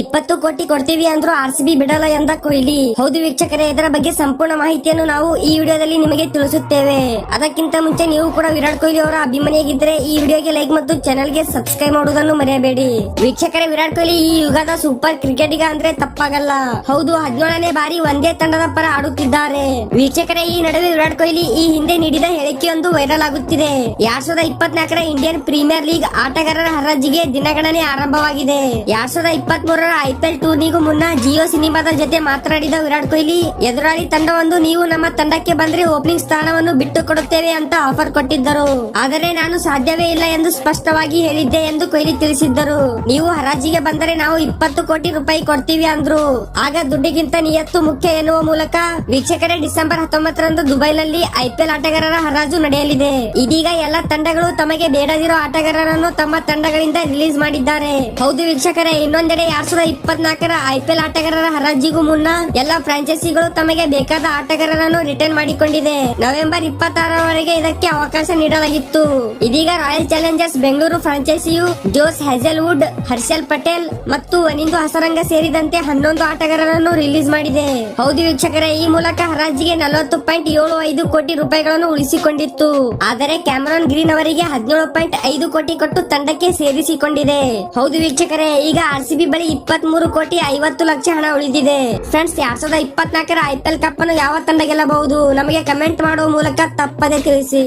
ಇಪ್ಪತ್ತು ಕೋಟಿ ಕೊಡ್ತೀವಿ ಅಂದ್ರೂ ಆರ್ ಸಿ ಬಿ ಬಿಡಲ್ಲ ಎಂದ ಕೊಹ್ಲಿ. ಹೌದು ವೀಕ್ಷಕರೇ, ಇದರ ಬಗ್ಗೆ ಸಂಪೂರ್ಣ ಮಾಹಿತಿಯನ್ನು ನಾವು ಈ ವಿಡಿಯೋದಲ್ಲಿ ನಿಮಗೆ ತಿಳಿಸುತ್ತೇವೆ. ಅದಕ್ಕಿಂತ ಮುಂಚೆ ನೀವು ಕೂಡ ವಿರಾಟ್ ಕೊಹ್ಲಿ ಅವರ ಅಭಿಮಾನಿಯಾಗಿದ್ದರೆ ಈ ವಿಡಿಯೋಗೆ ಲೈಕ್ ಮತ್ತು ಚಾನೆಲ್ಗೆ ಸಬ್ಸ್ಕ್ರೈಬ್ ಮಾಡುವುದನ್ನು ಮರೆಯಬೇಡಿ. ವೀಕ್ಷಕರೇ, ವಿರಾಟ್ ಕೊಹ್ಲಿ ಈ ಯುಗದ ಸೂಪರ್ ಕ್ರಿಕೆಟಿಗ ಅಂದ್ರೆ ತಪ್ಪಾಗಲ್ಲ. ಹೌದು, ಹದಿನೇಳನೇ ಬಾರಿ ಒಂದೇ ತಂಡದ ಪರ ಆಡುತ್ತಿದ್ದಾರೆ. ವೀಕ್ಷಕರೇ, ಈ ನಡುವೆ ವಿರಾಟ್ ಕೊಹ್ಲಿ ಈ ಹಿಂದೆ ನೀಡಿದ ಹೇಳಿಕೆಯೊಂದು ವೈರಲ್ ಆಗುತ್ತಿದೆ. ಎರಡ್ ಸಾವಿರದ ಇಪ್ಪತ್ನಾಲ್ಕರ ಇಂಡಿಯನ್ ಪ್ರೀಮಿಯರ್ ಲೀಗ್ ಆಟಗಾರರ ಹರಾಜಿಗೆ ದಿನಗಣನೆ ಆರಂಭವಾಗಿದೆ. ಎರಡ್ ಸಾವಿರದ ಇಪ್ಪತ್ತ್ ಮೂರರ ಐಪಿಎಲ್ ಟೂರ್ನಿಗೂ ಮುನ್ನ ಜಿಯೋ ಸಿನಿಮಾದ ಜೊತೆ ಮಾತನಾಡಿದ ವಿರಾಟ್ ಕೊಹ್ಲಿ, ಎದುರಾಳಿ ತಂಡವೊಂದು ನೀವು ನಮ್ಮ ತಂಡಕ್ಕೆ ಬಂದ್ರೆ ಓಪನಿಂಗ್ ಸ್ಥಾನವನ್ನು ಬಿಟ್ಟು ಕೊಡುತ್ತೇವೆ ಅಂತ ಆಫರ್ ಕೊಟ್ಟಿದ್ದರು. ಆದರೆ ನಾನು ಸಾಧ್ಯವೇ ಇಲ್ಲ ಎಂದು ಸ್ಪಷ್ಟವಾಗಿ ಹೇಳಿದ್ದೆ ಎಂದು ಕೊಹ್ಲಿ ತಿಳಿಸಿದ್ದರು. ನೀವು ಹರಾಜಿಗೆ ಬಂದರೆ ನಾವು ಇಪ್ಪತ್ತು ಕೋಟಿ ರೂಪಾಯಿ ಕೊಡ್ತೀವಿ ಅಂದ್ರು. ಆಗ ದುಡ್ಡಿಗಿಂತ ನಿಯತ್ತು ಮುಖ್ಯ ಎನ್ನುವ ಮೂಲಕ ವೀಕ್ಷಕರೇ, ಡಿಸೆಂಬರ್ ಹತ್ತೊಂಬತ್ತರಂದು ದುಬೈನಲ್ಲಿ ಐಪಿಎಲ್ ಆಟಗಾರರ ಹರಾಜು ನಡೆಯಲಿದೆ. ಇದೀಗ ಎಲ್ಲ ತಂಡಗಳು ತಮಗೆ ಬೇಡದಿರೋ ಆಟಗಾರರನ್ನು ತಮ್ಮ ತಂಡಗಳಿಂದ ರಿಲೀಸ್ ಮಾಡಿದ್ದಾರೆ. ಹೌದು ವೀಕ್ಷಕರೇ, ಇನ್ನೊಂದೆಡೆ ಎರಡ್ ಸಾವಿರದ ಇಪ್ಪತ್ನಾಲ್ಕರ ಐಪಿಎಲ್ ಆಟಗಾರರ ಹರಾಜಿಗೂ ಮುನ್ನ ಎಲ್ಲಾ ಫ್ರಾಂಚೈಸಿಗಳು ತಮಗೆ ಬೇಕಾದ ಆಟಗಾರರನ್ನು ರಿಟರ್ನ್ ಮಾಡಿಕೊಂಡಿದೆ. ನವೆಂಬರ್ ಇಪ್ಪತ್ತಾರರವರೆಗೆ ಇದಕ್ಕೆ ಅವಕಾಶ ನೀಡಲಾಗಿತ್ತು. ಇದೀಗ ರಾಯಲ್ ಚಾಲೆಂಜರ್ಸ್ ಬೆಂಗಳೂರು ಫ್ರಾಂಚೈಸಿಯು ಜೋಸ್ ಹೆಜಲ್ವುಡ್ ಹರ್ಷಲ್ ಪಟೇಲ್ ಮತ್ತು ವನಿಂದು ಹಸರಂಗ ಸೇರಿದಂತೆ ಹನ್ನೊಂದು ಆಟಗಾರರನ್ನು ರಿಲೀಸ್ ಮಾಡಿದೆ. ಹೌದು ವೀಕ್ಷಕರೇ, ಈ ಮೂಲಕ ಹರಾಜಿಗೆ ನಲವತ್ತು ಪಾಯಿಂಟ್ ಏಳು ಐದು ಕೋಟಿ ರೂಪಾಯಿಗಳನ್ನು ಉಳಿಸಿಕೊಂಡಿತ್ತು. ಆದರೆ ಕ್ಯಾಮರಾನ್ ಗ್ರೀನ್ ಅವರಿಗೆ ಹದಿನೇಳು ಪಾಯಿಂಟ್ ಐದು ಕೋಟಿ ಕೊಟ್ಟು ತಂಡಕ್ಕೆ ಸೇರಿಸಿಕೊಂಡಿದೆ. ಹೌದು ವೀಕ್ಷಕರೇ, ಈಗ ಆರ್ ಸಿ ಬಿ ಬಳಿ ಇಪ್ಪತ್ತ್ ಮೂರು ಕೋಟಿ ಐವತ್ತು ಲಕ್ಷ ಹಣ ಉಳಿದಿದೆ. ಫ್ರೆಂಡ್ಸ್ ಎರಡ್ ಸಾವಿರದ ಇಪ್ಪತ್ನಾಲ್ಕರ ಐಪಿಎಲ್ ಕಪ್ ಅನ್ನು ಯಾವ ತಂಡ ಗೆಲ್ಲಬಹುದು ನಮಗೆ ಕಮೆಂಟ್ ಮಾಡುವ ಮೂಲಕ ತಪ್ಪದೆ ತಿಳಿಸಿ.